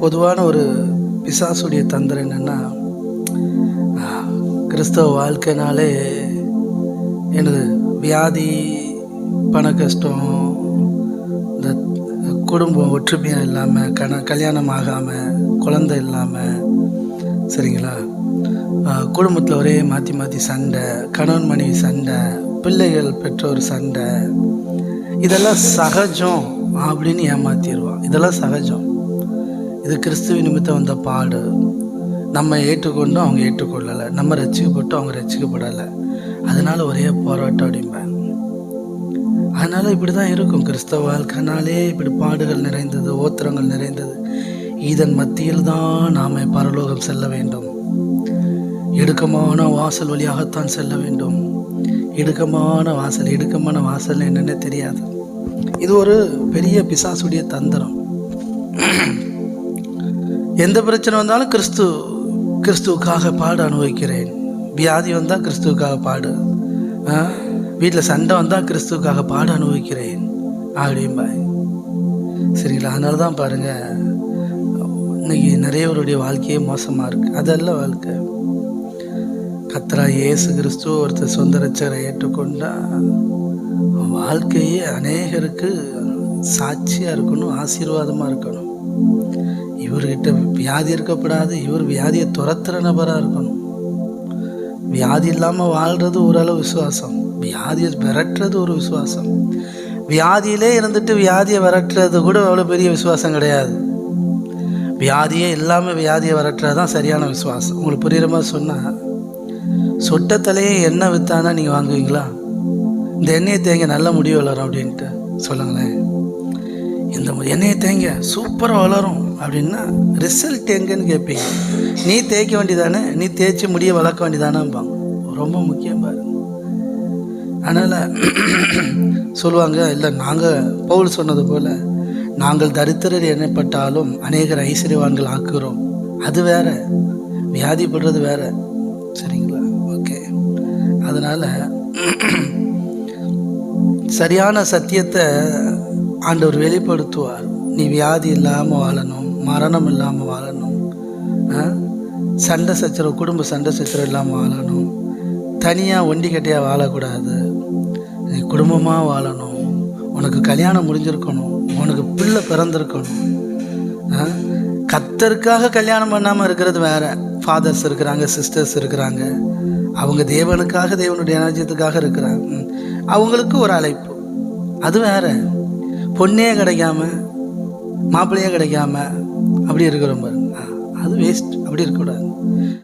பொதுவான ஒரு பிசாசுடைய தந்திரம் என்னென்னா கிறிஸ்தவ வாழ்க்கைனாலே எனது வியாதி பண கஷ்டம் இந்த குடும்பம் ஒற்றுமையாக இல்லாமல் கண கல்யாணம் ஆகாமல் குழந்தை இல்லாமல் சரிங்களா? குடும்பத்தில் ஒரே மாற்றி மாற்றி சண்டை கணவன் மனைவி சண்டை பிள்ளைகள் பெற்றோர் சண்டை இதெல்லாம் சகஜம் அப்படின்னு ஏமாற்றிடுவான் இதெல்லாம் சகஜம். இது கிறிஸ்துவ நிமித்தம் வந்த பாடு. நம்ம ஏற்றுக்கொண்டும் அவங்க ஏற்றுக்கொள்ளலை. நம்ம ரசிக்கப்பட்டும் அவங்க ரசிக்கப்படலை. அதனால ஒரே போராட்டம் அப்படிம்பேன் அதனால் இப்படி தான் இருக்கும். கிறிஸ்தவ வாழ்க்கைனாலே இப்படி பாடுகள் நிறைந்தது ஓத்திரங்கள் நிறைந்தது. இதன் மத்தியில் தான் நாம் பரலோகம் செல்ல வேண்டும். இடுக்கமான வாசல் வழியாகத்தான் செல்ல வேண்டும். இடுக்கமான வாசல் இடுக்கமான வாசல் என்னென்ன தெரியாது. இது ஒரு பெரிய பிசாசுடைய தந்திரம். எந்த பிரச்சனை வந்தாலும் கிறிஸ்து கிறிஸ்துவுக்காக பாடு அனுபவிக்கிறேன். வியாதி வந்தால் கிறிஸ்துவுக்காக பாடு. வீட்டில் சண்டை வந்தால் கிறிஸ்துவுக்காக பாடு அனுபவிக்கிறேன். அப்படிம்பாய் சரிங்களா? அதனால தான் பாருங்கள் இன்னைக்கு நிறையவருடைய வாழ்க்கையே மோசமாக இருக்குது அதெல்லாம் வாழ்க்கை. கத்தரா இயேசு கிறிஸ்துவ ஒருத்தர் சொந்த ரச்சரை ஏற்றுக்கொண்டா வாழ்க்கையே அநேகருக்கு சாட்சியாக இருக்கணும் ஆசீர்வாதமாக இருக்கணும். இவர்கிட்ட வியாதி இருக்கப்படாது. இவர் வியாதியை துரத்துற நபராக இருக்கணும். வியாதி இல்லாமல் வாழ்கிறது ஓரளவு விசுவாசம். வியாதியை விரட்டுறது ஒரு விசுவாசம். வியாதியிலே இருந்துட்டு வியாதியை விரட்டுறது கூட அவ்வளோ பெரிய விசுவாசம் கிடையாது. வியாதியே இல்லாமல் வியாதியை விரட்டுறது தான் சரியான விசுவாசம். உங்களுக்கு புரியுற மாதிரி சொன்னால் சொட்ட எண்ணெய் விற்றானா நீங்கள் வாங்குவீங்களா? இந்த எண்ணெயை தேங்க நல்ல முடிவு வளரும் அப்படின்ட்டு. சொல்லுங்களேன். இந்த எண்ணெயை தேங்க. சூப்பராக வளரும். அப்படின்னா ரிசல்ட் எங்கன்னு கேட்பீங்க நீ தேய்க்க வேண்டியதானே? நீ தேய்ச்சி முடிய வளர்க்க வேண்டியதானேம்பாங்க. ரொம்ப முக்கியம் பாரு. அதனால் சொல்லுவாங்க இல்லை நாங்கள் பவுல் சொன்னது போல் நாங்கள் தரித்திரர் எண்ணப்பட்டாலும் அநேகர் ஐஸ்வர்யவான்கள் ஆக்குகிறோம். அது வேற. வியாதிப்படுறது வேற. சரிங்களா? ஓகே. அதனால் சரியான சத்தியத்தை ஆண்டவர் வெளிப்படுத்துவார். நீ வியாதி இல்லாமல் வாழணும் மரணம் இல்லாமல் வாழணும் சண்டை சச்சரவு குடும்ப சண்டை சச்சரவு இல்லாமல் வாழணும். தனியாக ஒண்டி கட்டியாக வாழக்கூடாது. நீ குடும்பமாக வாழணும். உனக்கு கல்யாணம் முடிஞ்சிருக்கணும். உனக்கு பிள்ளை பிறந்திருக்கணும் கத்தருக்காக கல்யாணம் பண்ணாமல் இருக்கிறது வேற. ஃபாதர்ஸ் இருக்கிறாங்க சிஸ்டர்ஸ் இருக்கிறாங்க. அவங்க தேவனுக்காக தேவனுடைய ராஜ்யத்துக்காக இருக்கிறாங்க. அவங்களுக்கு ஒரு அழைப்பு. அது வேற. பொண்ணே கிடைக்காம மாப்பிள்ளையே கிடைக்காம அப்படி இருக்கிறோம் பாருங்க. அது வேஸ்ட் அப்படி இருக்கக்கூடாது.